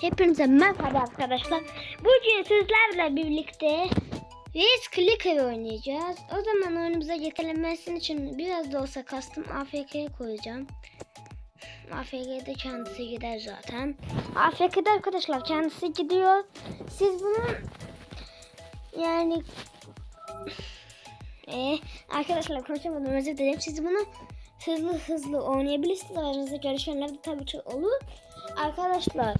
Hepinize merhaba arkadaşlar. Bugün sizlerle birlikte Race Clicker oynayacağız. O zaman oyunumuza getirilmesi için biraz da olsa kastım AFK'ye koyacağım. AFK'de kendisi gider zaten. AFK'de arkadaşlar kendisi gidiyor. Siz bunu yani ee, arkadaşlar konuşamadım özür dilerim. Siz bunu hızlı hızlı oynayabilirsiniz. Aranızda görüşenler de tabii ki olur. Arkadaşlar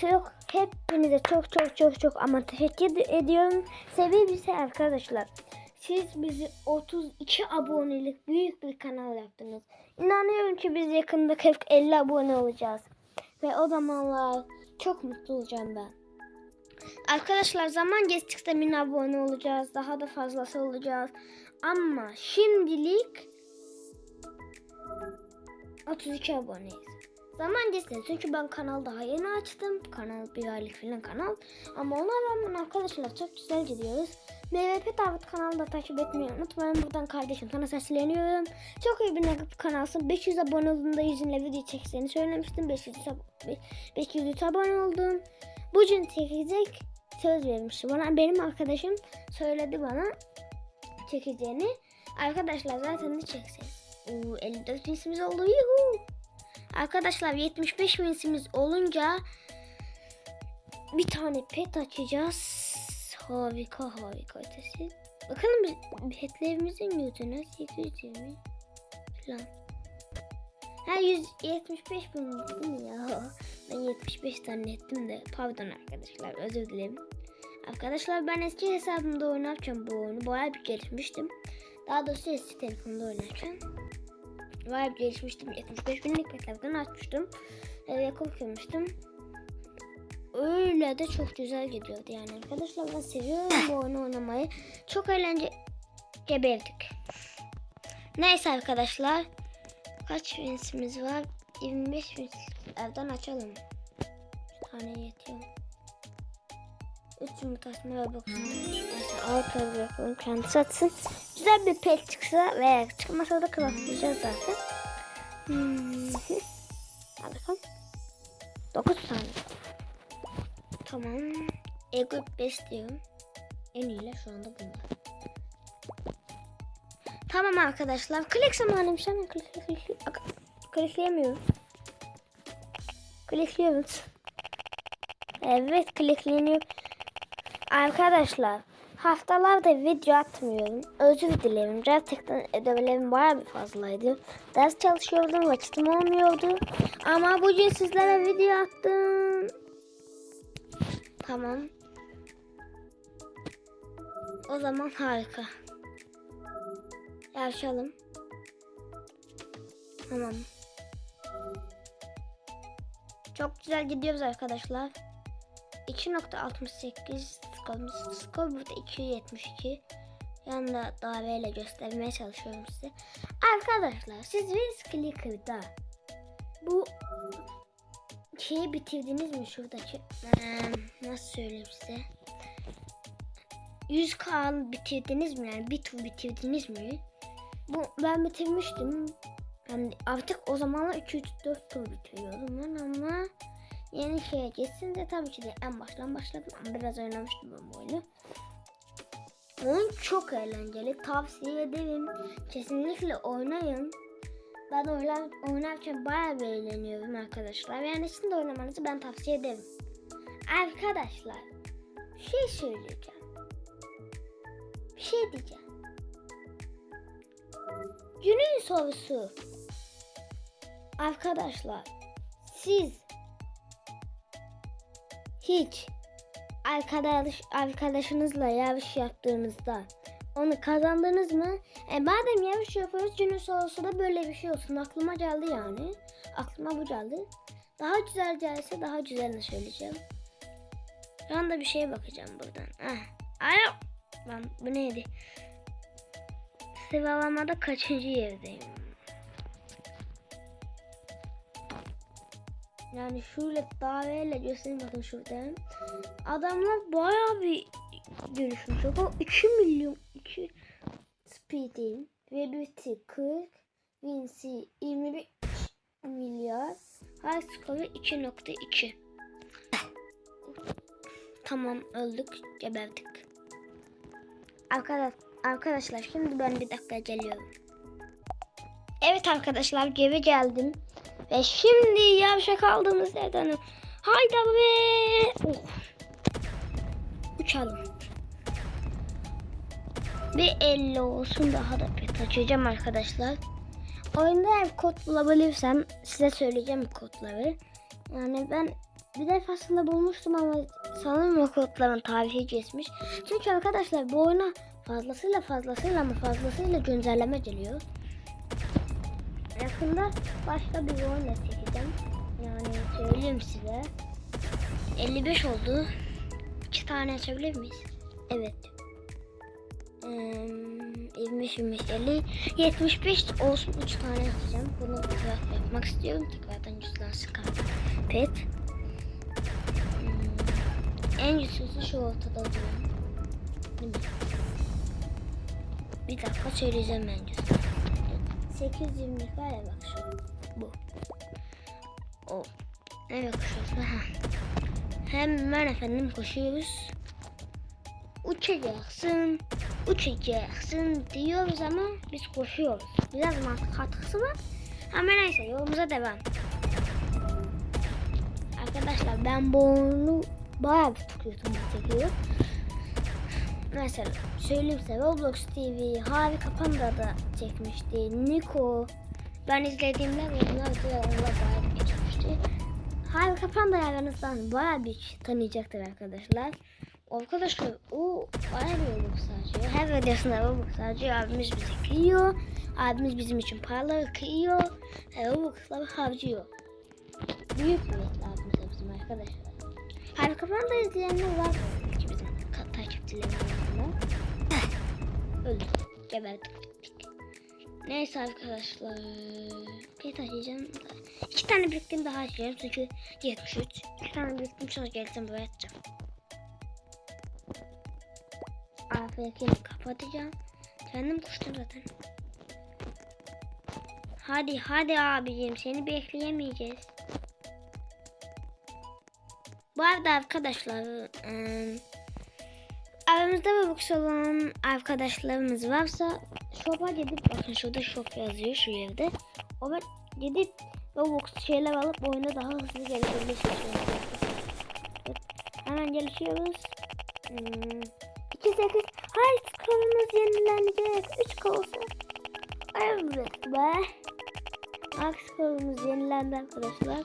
çok hepinize çok çok çok çok ama teşekkür ediyorum. Sebebi arkadaşlar. Siz bizi 32 abonelik büyük bir kanal yaptınız. İnanıyorum ki biz yakında 40-50 abone olacağız. Ve o zamanlar çok mutlu olacağım ben. Arkadaşlar zaman geçtikçe bin abone olacağız. Daha da fazlası olacağız. Ama şimdilik 32 aboneyiz. Zaman geçti çünkü ben kanal daha yeni açtım. Kanal bir aylık falan kanal. Ama ona rağmen arkadaşlar çok güzel gidiyoruz. MVP Davet kanalını da takip etmeyi unutmayın. Buradan kardeşim sana sesleniyorum. Çok iyi bir nakıp kanalsın. 500 abone olduğunda yüzünle video çekeceğini söylemiştim. 500, ab- 500 abone oldum. Bugün çekecek söz vermişti bana. Benim arkadaşım söyledi bana çekeceğini. Arkadaşlar zaten de çekseniz. Oo, 54 binsimiz oldu. Yuhu. Arkadaşlar 75 binsimiz olunca bir tane pet açacağız. Harika harika ötesi. Bakalım petlerimizin yüzüne 820 falan. Ha 175 bin değil mi ya? Ben 75 zannettim de. Pardon arkadaşlar özür dilerim. Arkadaşlar ben eski hesabımda oynarken bu oyunu bayağı bir gelişmiştim. Daha doğrusu eski telefonda oynarken. Bir gelişmiştim. 75 binlik petlerden açmıştım. Ve korkmuştum. Öyle de çok güzel gidiyordu yani arkadaşlar ben seviyorum bu oyunu oynamayı. Çok eğlence geberdik. Neyse arkadaşlar. Kaç vinsimiz var? 25 vins. Evden açalım. Bir tane yetiyor. 3 yumurtasını ve boksunu. Neyse altı bırakalım kendisi atsın. Güzel bir pet çıksa veya çıkmasa da craftlayacağız zaten. Hmm. Hadi bakalım. 9 tane. Tamam. Ego 5 diyorum. En iyiler şu anda bunlar. Tamam arkadaşlar. Klik zamanıymış hemen klik klik klik. Klikleyemiyorum. Klikliyoruz. Evet klikleniyor. Arkadaşlar haftalarda video atmıyorum. Özür dilerim. Gerçekten ödevlerim bayağı bir fazlaydı. Ders çalışıyordum. Vakitim olmuyordu. Ama bugün sizlere video attım. Tamam. O zaman harika. Yarışalım. Tamam. Çok güzel gidiyoruz arkadaşlar. 2.68 skorumuz. Skor burada 272. Yanında daveyle göstermeye çalışıyorum size. Arkadaşlar siz Race Clicker'da bu şeyi bitirdiniz mi şuradaki? Ee, nasıl söyleyeyim size? 100k bitirdiniz mi yani bir tur bitirdiniz mi? Bu ben bitirmiştim. Yani artık o zamanlar 2 3 4 tur bitiriyordum ben ama yeni şeye geçsin de tabii ki de en baştan başladım ama biraz oynamıştım ben bu oyunu. Oyun çok eğlenceli. Tavsiye ederim. Kesinlikle oynayın. Ben oynar, oynarken bayağı bir eğleniyorum arkadaşlar. Yani sizin de oynamanızı ben tavsiye ederim. Arkadaşlar bir şey söyleyeceğim. Bir şey diyeceğim. Günün sorusu. Arkadaşlar siz hiç arkadaş arkadaşınızla yarış yaptığınızda onu kazandınız mı? E madem yarış yapıyoruz günün sorusu da böyle bir şey olsun. Aklıma geldi yani. Aklıma bu geldi. Daha güzel gelse daha güzelini söyleyeceğim. Şu anda bir şeye bakacağım buradan. Ah. Alo. Lan bu neydi? Sıralamada kaçıncı yerdeyim? Yani şöyle daveyle göstereyim bakın şuradan. Adamlar bayağı bir görüşmüş. O 2 milyon 2 speed'in ve beauty 40 Vinci 21 milyar high score 2.2 Tamam öldük. Geberdik. Arkadaş, arkadaşlar şimdi ben bir dakika geliyorum. Evet arkadaşlar geri geldim. Ve şimdi yavşak aldığımız yerden hayda be. Oh. Uçalım. Bir 50 olsun daha da pet açacağım arkadaşlar. Oyunda eğer kod bulabilirsem size söyleyeceğim kodları. Yani ben bir defasında bulmuştum ama sanırım o kodların tarihi geçmiş. Çünkü arkadaşlar bu oyuna fazlasıyla fazlasıyla ama fazlasıyla güncelleme geliyor. Yakında başka bir oyunla çekeceğim. Yani söyleyeyim size. 55 oldu. İki tane açabilir miyiz? Evet. Ee, 25, 25, 50, 75 olsun 3 tane atacağım. Bunu yapmak istiyorum. Tekrardan yüzlensin pet. Hmm, en güçlüsü şu ortada duran. Bir dakika söyleyeceğim en güçlü. 820 var ya bak şu. Bu. O. Evet koşuyoruz. Ha. Hemen efendim koşuyoruz. Uçacaksın, uçacaksın diyoruz ama biz koşuyoruz. Biraz mantık katkısı var. Ama neyse yolumuza devam. Arkadaşlar ben bu oyunu bayağı bir tutuyordum çekiyor. Mesela söyleyeyim size Roblox TV, Harika Panda da çekmişti. Nico. Ben izlediğimde onlar da onlar bayağı geçmişti. Harika Panda aranızdan bayağı bir tanıyacaktır arkadaşlar. Arkadaşlar o bayağı bir Robux harcıyor. Her videosunda Robux harcıyor. Abimiz bizi kıyıyor. Abimiz bizim için paraları kıyıyor. Ve Robux'ları harcıyor. Büyük bir abimiz bizim arkadaşlar. Harika Panda izleyenler var. Ki bizim ka- takipçilerimiz arasında. Öldük. Geberdik. Neyse arkadaşlar. Bir taşıyacağım. İki tane biriktim daha açacağım çünkü 73. İki tane biriktim sonra geleceğim buraya atacağım. AFK'ni kapatacağım. Kendim kuştum zaten. Hadi hadi abicim seni bekleyemeyeceğiz. Bu arada arkadaşlar ıı, aramızda Robux olan arkadaşlarımız varsa shop'a gidip bakın şurada shop yazıyor şu evde. Oraya gidip Robux şeyler alıp oyuna daha hızlı gelebilirsiniz. Hemen gelişiyoruz. Hmm, 2 8 Hayır skorumuz yenilenecek. 3 olsa. Evet be. Max skorumuz yenilendi arkadaşlar.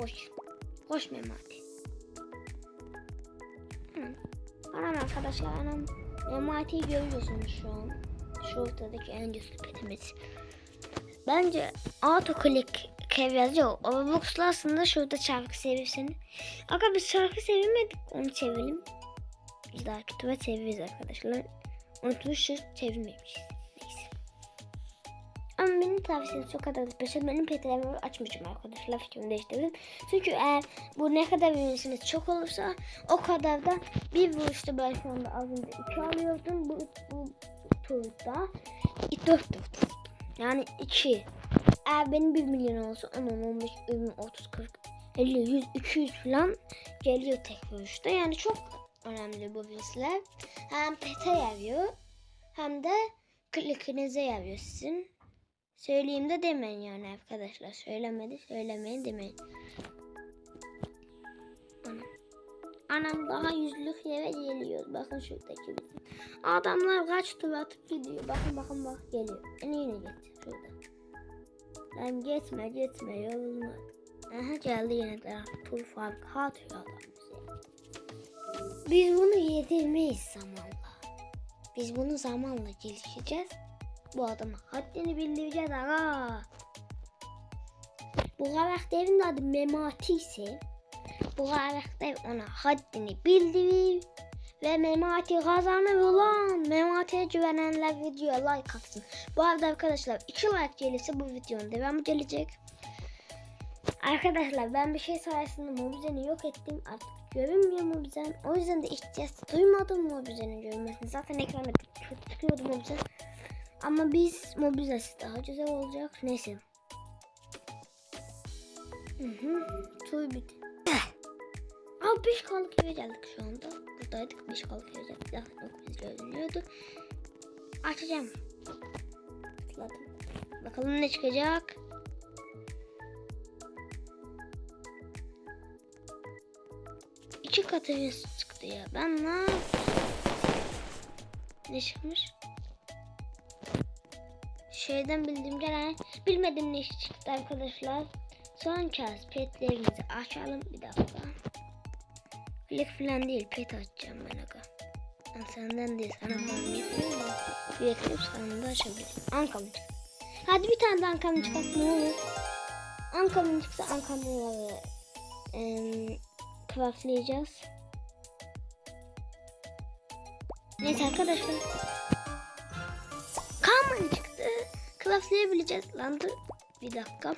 Hoş. Hoş Memati. Arkadaşlar anam Memati'yi görüyorsunuz şu an. Şu ortadaki en güçlü petimiz. Bence auto click kev yazıyor. O Robux'la aslında şurada şarkı sevirseniz. Aga biz şarkı sevemedik. Onu çevirelim. Biz daha kötü ve çeviririz arkadaşlar. Unutmuşuz çevirmemişiz. Ama benim tavsiyem çok kadar special. Benim petremi açmayacağım arkadaşlar. Fikrimi değiştirdim. Çünkü eğer bu ne kadar verirsiniz çok olursa o kadar da bir vuruşta ben şu anda az önce alıyordum. Bu, bu turda dört tur tuttum. Yani iki. Eğer benim 1 milyon olsa 10, 15, 20, 30, 40, 50, 100, 200 falan geliyor tek vuruşta. Yani çok önemli bu virüsler. Hem pete yarıyor hem de klikinize yarıyor sizin. Söyleyeyim de demeyin yani arkadaşlar. Söylemedi söylemeyin demeyin. Anam. Daha yüzlük yere geliyor. Bakın şuradaki bizim. Adamlar kaç tur atıp gidiyor. Bakın bakın bak geliyor. Beni yine getir şurada. Lan geçme geçme yorulma. Aha geldi yine de tur fark atıyor adam bize. Biz bunu yedirmeyiz zamanla. Biz bunu zamanla gelişeceğiz. Bu adama haddini bildireceğiz aga. Bu karakterin adı Memati ise bu karakter ona haddini bildirir ve Memati kazanır ulan. Memati'ye güvenenler videoya like atsın. Bu arada arkadaşlar 2 like gelirse bu videonun devamı gelecek. Arkadaşlar ben bir şey sayesinde Mobizen'i yok ettim. Artık görünmüyor Mobizen. O yüzden de ihtiyaç duymadım Mobizen'in görünmesini. Zaten ekranda kötü çıkıyordu Mobizen. Ama biz Mobizen'siz daha güzel olacak. Neyse. Hı hı. Tuy bitti. Aa Aa 5 kalık eve geldik şu anda. Buradaydık 5 kalık eve geldik. Zaten ok bizi görünüyordu. Açacağım. Tıkladım. Bakalım ne çıkacak. İki katımız çıktı ya. Ben ne? Ne çıkmış? Şeyden bildiğim gelen bilmediğim ne çıktı arkadaşlar. Son kez petlerimizi açalım. Bir dakika. Bilek falan değil pet açacağım ben aga. Ben senden değil sana mu? Bekleyip sana da açabilirim. Anka mı çıktı? Hadi bir tane de anka mı çıkart ne olur. Anka mı çıksa anka mı eee craftlayacağız. Neyse arkadaşlar. Çıktı. Craftlayabileceğiz. Lan dur. Bir dakika.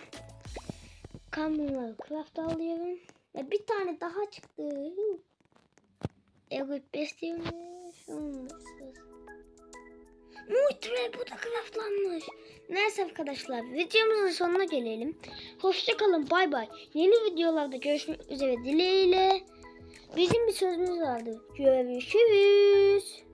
Kamen'ları craft alıyorum. Ve bir tane daha çıktı. Evet besliyormuş. Olmasın. Muhtemelen bu da craftlanmış. Neyse arkadaşlar videomuzun sonuna gelelim. Hoşçakalın bay bay. Yeni videolarda görüşmek üzere dileğiyle. Bizim bir sözümüz vardı. Görüşürüz.